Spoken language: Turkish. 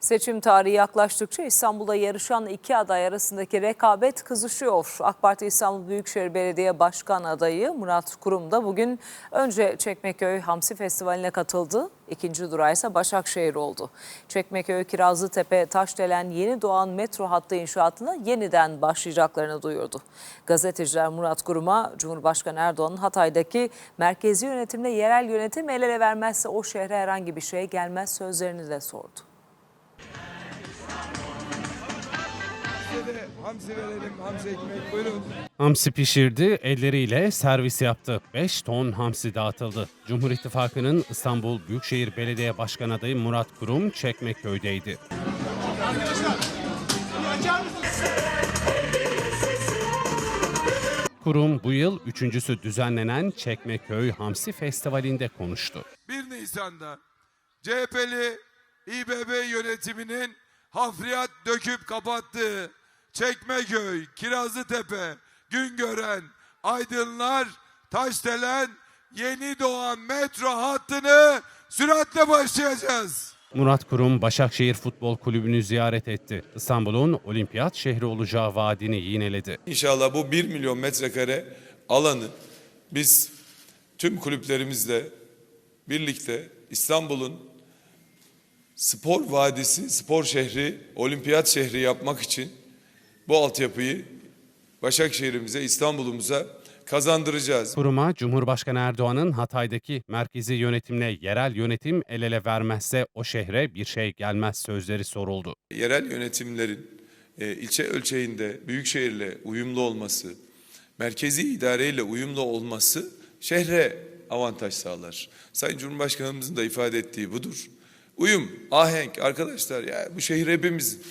Seçim tarihi yaklaştıkça İstanbul'da yarışan iki aday arasındaki rekabet kızışıyor. AK Parti İstanbul Büyükşehir Belediye Başkan adayı Murat Kurum da bugün önce Çekmeköy Hamsi Festivali'ne katıldı. İkinci durağı ise Başakşehir oldu. Çekmeköy Kirazlıtepe Taşdelen yeni doğan metro hattı inşaatına yeniden başlayacaklarını duyurdu. Gazeteciler Murat Kurum'a Cumhurbaşkanı Erdoğan'ın Hatay'daki merkezi yönetimle yerel yönetim el ele vermezse o şehre herhangi bir şey gelmez sözlerini de sordu. De hamsi verelim, hamsi ekmek buyurun. Hamsi pişirdi, elleriyle servis yaptı. 5 ton hamsi dağıtıldı. Cumhur İttifakı'nın İstanbul Büyükşehir Belediye Başkan adayı Murat Kurum Çekmeköy'deydi. Kurum bu yıl üçüncüsü düzenlenen Çekmeköy Hamsi Festivali'nde konuştu. 1 Nisan'da CHP'li İBB yönetiminin hafriyat döküp kapattığı Çekmeköy, Kirazlıtepe, Güngören, Aydınlar, Taşdelen yeni doğan metro hattını süratle başlayacağız. Murat Kurum Başakşehir Futbol Kulübü'nü ziyaret etti. İstanbul'un olimpiyat şehri olacağı vaadini yineledi. İnşallah bu 1 milyon metrekare alanı biz tüm kulüplerimizle birlikte İstanbul'un spor vadisi, spor şehri, olimpiyat şehri yapmak için bu altyapıyı Başakşehir'imize, İstanbul'umuza kazandıracağız. Kuruma Cumhurbaşkanı Erdoğan'ın Hatay'daki merkezi yönetimle yerel yönetim el ele vermezse o şehre bir şey gelmez sözleri soruldu. Yerel yönetimlerin e, ilçe ölçeğinde büyükşehirle uyumlu olması, merkezi idareyle uyumlu olması şehre avantaj sağlar. Sayın Cumhurbaşkanımızın da ifade ettiği budur. Uyum, ahenk arkadaşlar ya bu şehir hepimizin.